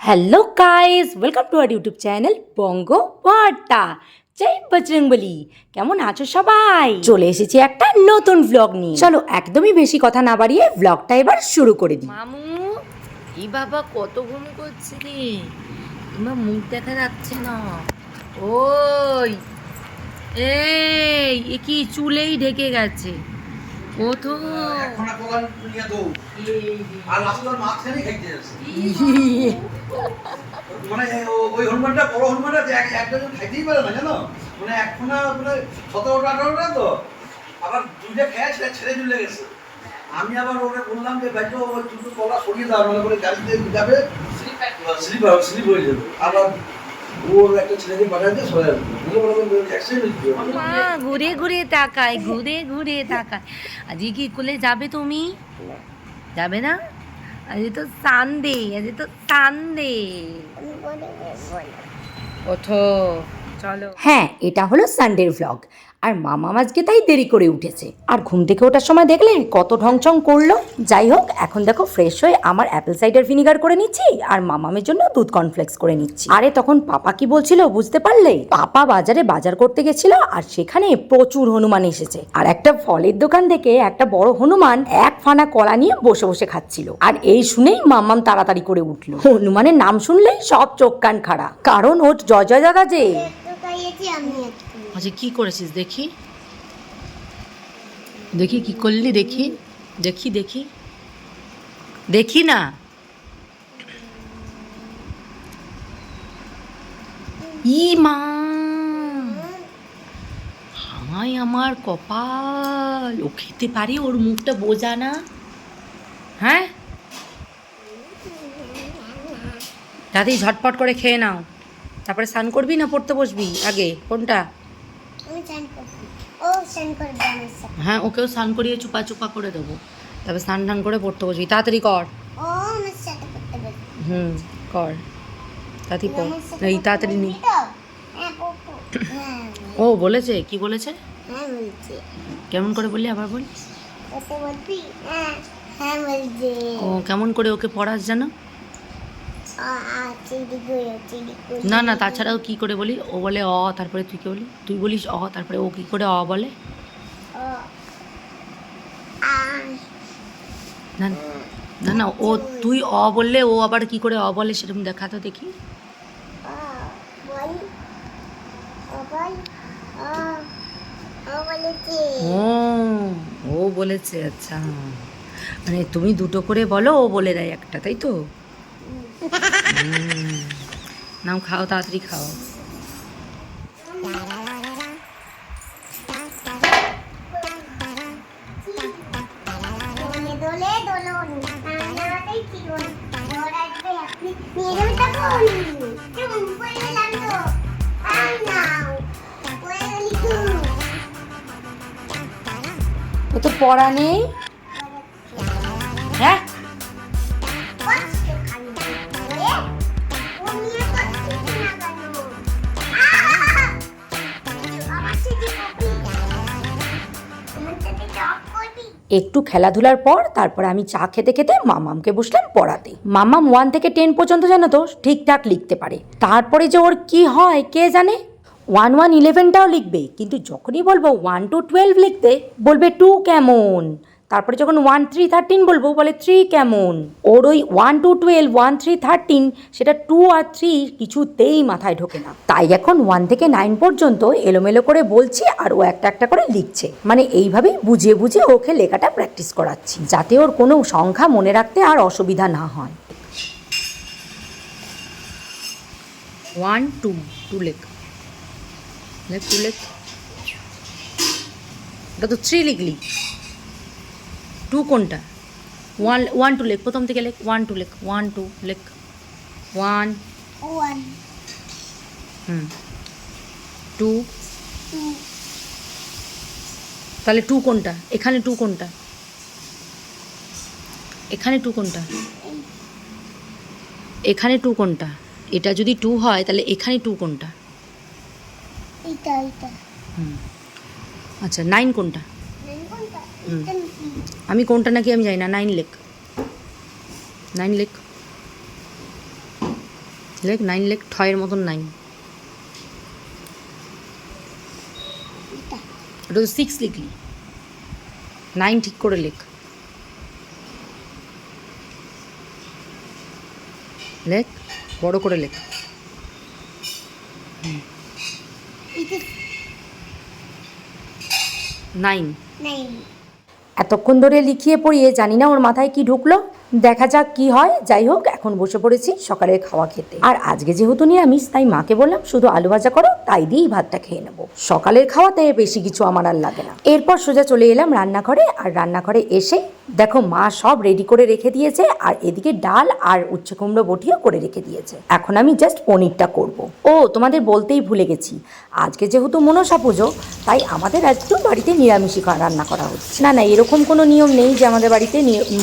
Hello guys welcome to our YouTube channel Banga Barta জয় বজরংবলী কেমন আছো সবাই? চলে এসেছি একটা নতুন ভ্লগ নিয়ে। চলো একদমই বেশি কথা না বাড়িয়ে ভ্লগটা এবার শুরু করে দিই। মামু এই বাবা কত ঘুম করছে রে। তোমার মুখ দেখা যাচ্ছে না। ওই এই কি চুলেই ঢেকে গেছে। মানে ওই হনুমানটা বড় হনুমানটা একটা খাইতেই পারে না জানো? মানে একখানা মানে সতেরোটা আঠারোটা তো। আবার দুইটা খেয়ে ছেড়ে ছেড়ে চলে গেছে। আমি আবার ওকে বললাম যে ভাই তো ওই দুটো তলা সরিয়ে দাও মানে করে গাড়িতে যাবে স্লিপ স্লিপ হয়ে যাবে। আবার মা ঘুরে ঘুরে তাকায় ঘুরে ঘুরে তাকায়। আজকে কি কোলে যাবে তুমি? যাবে না? আজকে তো সানডে আজকে তো সানডে ওঠো চলো। হ্যাঁ এটা হলো সানডের ভ্লগ আর মামা আজকে তাই দেরি করে উঠেছে। আর ঘুম থেকে ওঠার সময় দেখলে কত ঢংচং করল। যাই হোক, এখন দেখো ফ্রেশ হয়ে আমার অ্যাপেল সাইডার ভিনিগার করে নিচ্ছি আর মামামের জন্য দুধ কর্নফ্লেক্স করে নিচ্ছি। আরে তখন পাপা কি বলছিল বুঝতে পারলে? পাপা বাজারে বাজার করতে গেছিল আর সেখানে প্রচুর হনুমান এসেছে। আর একটা ফলের দোকান থেকে একটা বড় হনুমান এক ফানা কলা নিয়ে বসে বসে খাচ্ছিল। আর এই শুনেই মাম্মাম তাড়াতাড়ি করে উঠল। হনুমানের নাম শুনলেই সব চোখ কান খাড়া। কারণ ওর জয় জয় দাদা যে আচ্ছা কি করেছিস? দেখি। দেখি কি করলি, দেখি। দেখি দেখি। দেখি না। ই মা হাই আমার কপাল। ও খেতে পারে, ওর মুখটা বোঝা না। হ্যাঁ? দাদি, ঝটপট করে খেয়ে নাও। তারপরে স্নান করবি না পড়তে বসবি? আগে কোনটা? হ্যাঁ ওকেও স্নান করিয়ে চুপা চুপা করে দেবো। তারপরে স্নান টান করে পড়তে বসবি। তাড়াতাড়ি কর। হুম কর। তাড়াতাড়ি পড়। এই তাড়াতাড়ি নি। হ্যাঁ হ্যাঁ ও বলেছে? কি বলেছে? হ্যাঁ কেমন করে বললি আবার বল। ও কেমন করে ওকে পড়াস যেন না না তাছাড়াও কি করে বলি? ও বলে অ তারপরে তুই কি বলি? তুই বলিস অ তারপরে ও কি করে অ বলে? না না না ও তুই অ বললে ও আবার কি করে অ বলে সেরকম দেখা তো দেখি। ও ও বল ও ও বলেছি আচ্ছা। মানে তুমি দুটো করে বলো ও বলে দেয় একটা তাই তো। নাও খাও তাড়াতাড়ি খাও। দোলে দোলে দোলন নানাটাই একটু খেলাধুলার পর তারপরে আমি চা খেতে খেতে মামামকে বসলাম পড়াতে। মামাম ওয়ান থেকে টেন পর্যন্ত জানো তো ঠিকঠাক লিখতে পারে। তারপরে যে ওর কি হয় কে জানে? ওয়ান ওয়ান ইলেভেনটাও লিখবে, কিন্তু যখনই বলব ওয়ান টু টুয়েলভ লিখতে, বলবে টু কেমন? তারপরে যখন ওয়ান থ্রি থার্টিন বলব বলে থ্রি কেমন? ওর ওই one two twelve one three thirteen সেটা টু আর থ্রি কিছুতেই মাথায় ঢোকে না। তাই এখন ওয়ান থেকে নাইন পর্যন্ত এলোমেলো করে বলছি আর ও একটা একটা করে লিখছে। মানে এইভাবেই বুঝিয়ে বুঝিয়ে ওকে লেখাটা প্র্যাকটিস করাচ্ছি, যাতে ওর কোনো সংখ্যা মনে রাখতে আর অসুবিধা না হয়। ওয়ান টু টু লেখ। টু লেখ। ওটা তো থ্রি লিখলি। টু কোনটা? ওয়ান ওয়ান টু লেখ প্রথম থেকে লেখ ওয়ান টু লেখ ওয়ান টু লেখ ওয়ান ওয়ান হুম। টু তাহলে টু কোনটা? এখানে টু কোনটা? এখানে টু কোনটা? এখানে টু কোনটা? এটা যদি টু হয় তাহলে এখানে টু কোনটা? হুম। আচ্ছা নাইন কোনটা কোনটা হুম। এটা নাকি? আমি কোনটা নাকি আমি জানি না নাইন লেক নাইন লেক লেখ নাইন লেক ঠয়ের মতন নাইন ওটা তো সিক্স লিখলি নাইন ঠিক করে লেখ লেখ বড় করে লেখ নাইন নাইন এতক্ষণ ধরে লিখিয়ে পড়িয়ে জানি না ওর মাথায় কি ঢুকলো। দেখা যাক কি হয়। যাই হোক, এখন বসে পড়েছি সকালের খাওয়া খেতে। আর আজকে যেহেতু নিরামিষ, তাই মাকে বললাম, শুধু আলু ভাজা করো, তাই দিয়েই ভাতটা খেয়ে নেব। সকালের খাওয়াতে বেশি কিছু আমার আর লাগে না। এরপর সোজা চলে এলাম রান্নাঘরে, আর রান্নাঘরে এসে দেখো মা সব রেডি করে রেখে দিয়েছে, আর এদিকে ডাল আর উচ্ছে কুমড়ো বটিও করে রেখে দিয়েছে। এখন আমি জাস্ট পনিরটা করব। ও, তোমাদের বলতেই ভুলে গেছি। আজকে যেহেতু মনসা পুজো, তাই আমাদের একটু বাড়িতে নিরামিষই রান্না করা হচ্ছে। না না, এরকম কোনো নিয়ম নেই যে আমাদের বাড়িতে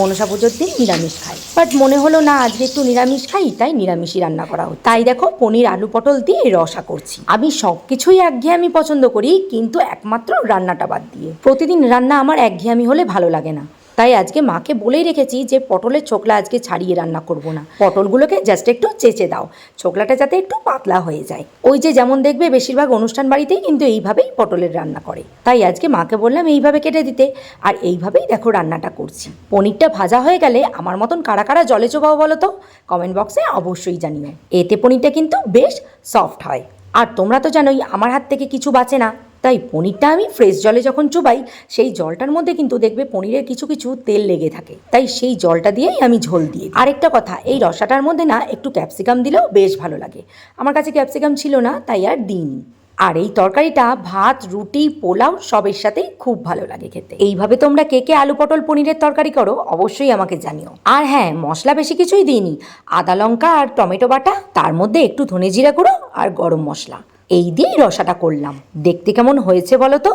মনসা পুজোর দিন নিরামিষ খাই। বাট মনে হলো, না, আজকে একটু নিরামিষ খাই, তাই নিরামিষই রান্না করা হচ্ছে। তাই দেখো, পনির, আলু, পটল দিয়ে রসা করছি। আমি সব কিছুই একঘেয়েমি পছন্দ করি, কিন্তু একমাত্র রান্নাটা বাদ দিয়ে। প্রতিদিন রান্না আমার একঘেয়েমি হলে ভালো লাগে না। তাই আজকে মাকে বলেই রেখেছি যে পটলের ছোকলা আজকে ছাড়িয়ে রান্না করব না। পটলগুলোকে জাস্ট একটু চেঁচে দাও। ছোকলাটা যাতে একটু পাতলা হয়ে যায়। ওই যে যেমন দেখবে বেশিরভাগ অনুষ্ঠান বাড়িতেই কিন্তু এইভাবেই পটলের রান্না করে। তাই আজকে মাকে বললাম এইভাবে কেটে দিতে। আর এইভাবেই দেখো রান্নাটা করছি। পনিরটা ভাজা হয়ে গেলে আমার মতন কারা কারা জলে চোবাও বলো তো? কমেন্ট বক্সে অবশ্যই জানিও। এতে পনিরটা কিন্তু বেশ সফট হয়। আর তোমরা তো জানোই আমার হাত থেকে কিছু বাঁচে না। তাই পনিরটা আমি ফ্রেশ জলে যখন চুবাই, সেই জলটার মধ্যে কিন্তু দেখবে পনিরের কিছু কিছু তেল লেগে থাকে। তাই সেই জলটা দিয়েই আমি ঝোল দিই। আরেকটা কথা, এই রসাটার মধ্যে না একটু ক্যাপসিকাম দিলেও বেশ ভালো লাগে। আমার কাছে ক্যাপসিকাম ছিল না, তাই আর দিইনি। আর এই তরকারিটা, ভাত, রুটি, পোলাও সবের সাথেই খুব ভালো লাগে খেতে। এইভাবে তোমরা কে কে আলু পটল পনিরের তরকারি করো, অবশ্যই আমাকে জানিও। আর হ্যাঁ মশলা বেশি কিছুই দিইনি। আদা লঙ্কা আর টমেটো বাটা, তার মধ্যে একটু ধনে জিরা গুঁড়ো আর গরম মশলা। এই দিয়েই রসাটা করলাম। দেখতে কেমন হয়েছে বলো তো?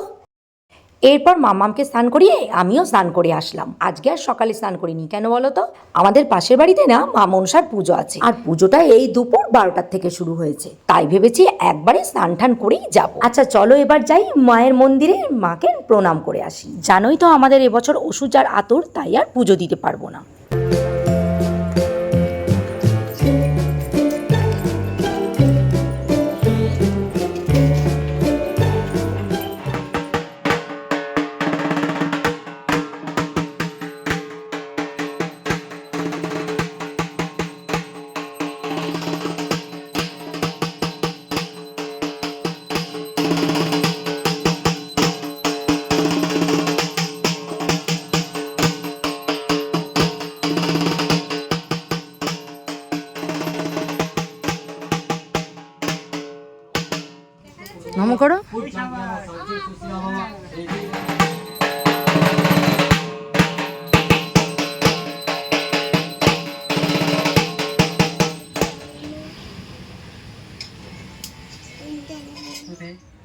এরপর মামামকে স্নান করিয়ে আমিও স্নান করে আসলাম। আজকে আর সকালে স্নান করিনি, কেন বলো তো? আমাদের পাশের বাড়িতে না মা মনসার পুজো আছে। আর পুজোটা এই দুপুর বারোটার থেকে শুরু হয়েছে। তাই ভেবেছি একবারে স্নান টান করেই যাব। আচ্ছা চলো এবার যাই মায়ের মন্দিরে মাকে প্রণাম করে আসি। জানোই তো আমাদের এবছর ওষুধ আর আতর, তাই আর পুজো দিতে পারব না।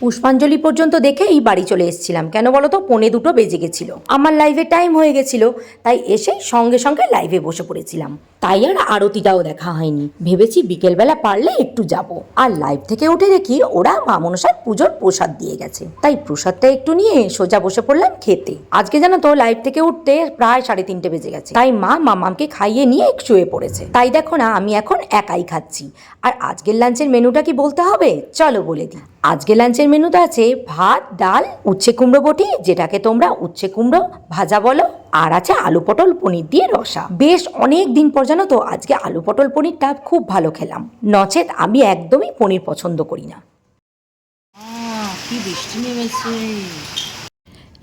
পুষ্পাঞ্জলি পর্যন্ত দেখে এই বাড়ি চলে এসেছিলাম। কেন বলো তো? পনে দুটো বেজে গেছিল। আমার লাইভে টাইম হয়ে গেছিল। তাই এসে সঙ্গে সঙ্গে লাইভে বসে পড়েছিলাম। তাই আর আরতিটাও দেখা হয়নি। ভেবেছি বিকেলবেলা পারলে একটু যাব। আর লাইভ থেকে উঠে দেখি ওরা মা মনসার পুজোর প্রসাদ দিয়ে গেছে। তাই প্রসাদটা একটু নিয়ে সোজা বসে পড়লাম খেতে। আজকে জানো তো লাইভ থেকে উঠতে প্রায় সাড়ে তিনটে বেজে গেছে। তাই মা মামামকে খাইয়ে নিয়ে শুয়ে পড়েছে। তাই দেখো না, আমি এখন একাই খাচ্ছি। আর আজকের লাঞ্চের মেনুটা কি বলতে হবে? চলো বলে দিই। আজকে লাঞ্চের মেনুতে আছে ভাত, ডাল, উচ্ছে কুমড়ো বটি, যেটাকে তোমরা উচ্ছে কুমড়ো, ভাজা বলো, আর আছে আলু পটল পনির দিয়ে রসা। বেশ অনেক দিন পর জানো তো, আজকে আলু পটল পনিরটা খুব ভালো খেলাম। নচেত আমি একদমই পনির পছন্দ করি না। কি বৃষ্টি নেমেছে।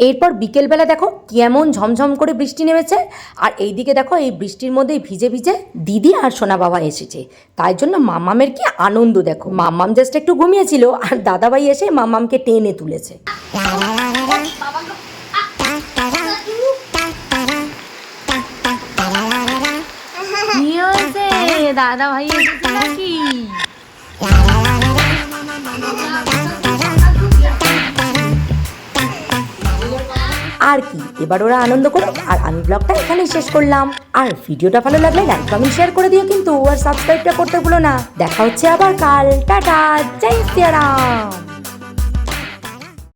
এরপর বিকেলবেলা দেখো কেমন ঝমঝম করে বৃষ্টি নেমেছে, আর এইদিকে দেখো এই বৃষ্টির মধ্যেই ভিজে ভিজে দিদি আর সোনা বাবা এসেছে। তাই জন্য মামামের কি আনন্দ দেখো। মামাম জাস্ট একটু ঘুমিয়েছিল, আর দাদাভাই এসে মামামকে টেনে তুলেছে। দাদা ভাই আর কি? এবার ওরা আনন্দ করুক। আর আমি ব্লগটা এখানেই শেষ করলাম। আর ভিডিওটা ভালো লাগলে লাইক কমেন্ট শেয়ার করে দিও কিন্তু। আর সাবস্ক্রাইবটা করতে ভুলো না। দেখা হচ্ছে আবার কাল। টাটা। জয় সিয়ারাম।